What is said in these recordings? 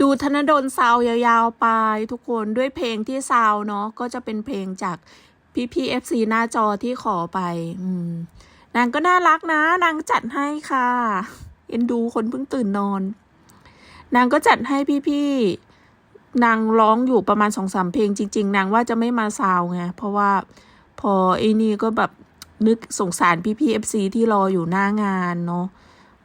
ดูธนดลซาวยาวๆไปทุกคนด้วยเพลงที่ซาวเนาะก็จะเป็นเพลงจากพี่พีเอฟซีหน้าจอที่ขอไป อืมนางก็น่ารักนะ นางจัดให้ค่ะ เอ็นดูคนเพิ่งตื่นนอน นางก็จัดให้พี่ๆนางร้องอยู่ประมาณสองสามเพลงจริง ๆ นางว่าจะไม่มาซาวไงเพราะว่าพอไอ้นี่ก็แบบนึกสงสารพี่พีเอฟซีที่รออยู่หน้างานเนาะ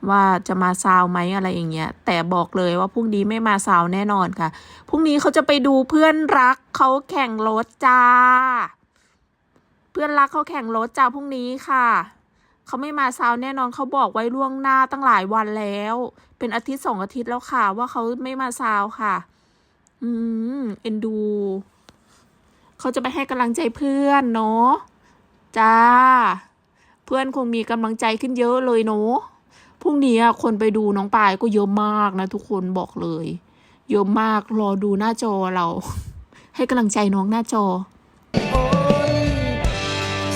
ว่าจะมาซาวไหมอะไรอย่างเงี้ย แต่บอกเลยว่าพรุ่งนี้ไม่มาซาวแน่นอนค่ะ พรุ่งนี้เขาจะไปดูเพื่อนรักเขาแข่งรถจ้า เพื่อนรักเขาแข่งรถจ้าพรุ่งนี้ค่ะ เขาไม่มาซาวแน่นอนเขาบอกไว้ล่วงหน้าตั้งหลายวันแล้ว เป็นอาทิตย์สองอาทิตย์แล้วค่ะ ว่าเขาไม่มาซาวค่ะ อืมเอ็นดู เขาจะไปให้กำลังใจเพื่อนเนาะจ้า เพื่อนคงมีกำลังใจขึ้นเยอะเลยเนาะ พรุ่งนี้คนไปดูน้องปายก็เยอะมากนะทุกคนบอกเลย เยอะมากรอดูหน้าจอเรา ให้กำลังใจน้องหน้าจอ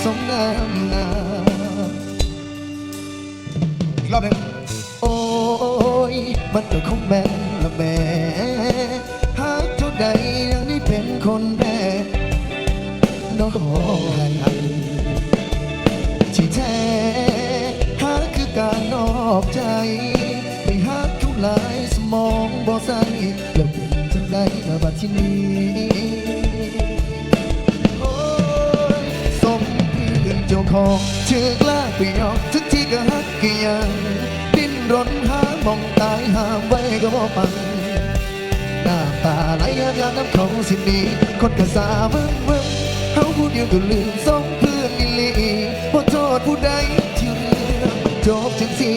สมน้ำนาอีกรอบหนึ่งโอ้ย มันก็คงแม่ละแม่หากเท่าใดยังได้เป็นคนแม่น้องให้ที่แท้ อกใจ ไปหากท่าหลายสมองบ่ใสแล้วเป็นจังใดละบัดที่นี้โอ้ยสมพื้นเจ้าของเชื่อกล้าไปยอมทุกที่ก็ฮักก็ยังดิ้นรนหามองตายห้ามไว้ก็บ่ปังน้ำตาไหลยามยามน้ำเขาสิมีคนกระสาเบิ่งเบิ่งเฮาผู้เดียวก็ลืมสองเพื่อนอีลีบ่โทษผู้ใด จบจังสี่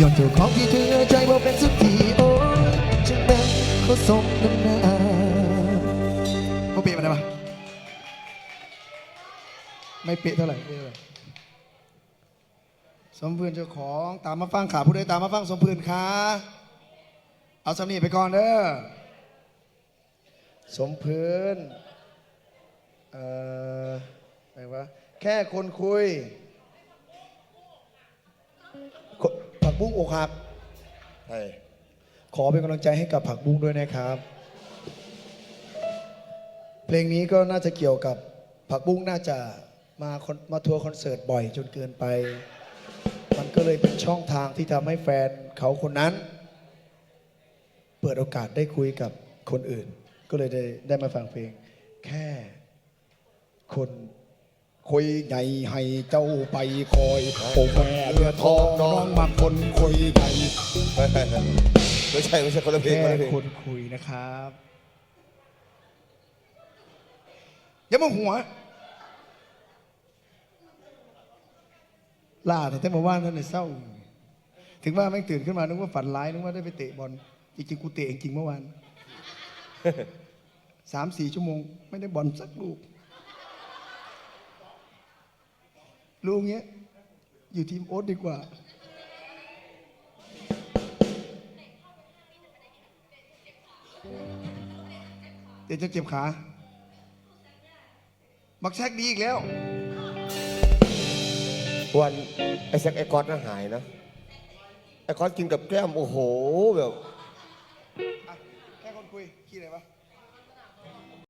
ย้อนเจ้าของที่เธอใจบ่เป็นสุดที่โอ้จังแม่นเขาสมน้ำหน้าเขาเปะมาได้ปะไม่เปะเท่าไหร่เท่าไหร่สมพื้นเจ้าของตามมาฟังขาผู้ใดตามมาฟังสมพื้นขาเอาสำนีไปก่อนเด้อสมพื้นเอ่อไหนวะแค่คนคุย บุ้งอกหักใช่ขอเป็นกำลังใจให้กับผักบุ้งด้วยนะครับ เพลงนี้ก็น่าจะเกี่ยวกับผักบุ้งน่าจะมาคอนมาทัวร์คอนเสิร์ตบ่อยจนเกินไป มันก็เลยเป็นช่องทางที่ทำให้แฟนเขาคนนั้น เปิดโอกาสได้คุยกับคนอื่น ก็เลยได้ได้มาฟังเพลง แค่คน คุยใหญ่ให้เจ้าไปคอยโอ้แม่เรือทองน้องมาคนคุยใหญ่ไม่ใช่ไม่ใช่คนละเพลงแค่คนละเพลงคนคุยนะครับอย่ามาหัวล่าแต่แต่เมื่อวานนั่นเลยเศร้า ถึงว่าแม่งตื่นขึ้นมานึกว่าฝันร้ายนึกว่าได้ไปเตะบอลจริงๆกูเตะจริงเมื่อวานสามสี่ชั่วโมง ไม่ได้บอลสักลูก ลูกเงี้ย อยู่ทีมโอ๊ตดีกว่า เดี๋ยวจะเจ็บขา มักแซกดีอีกแล้ว วันไอ้แซกไอ้ก๊อตน่าหายนะ ไอ้ก๊อตกินกับแก้ม โอ้โหแบบอะแค่คนคุย ขี้อะไรวะ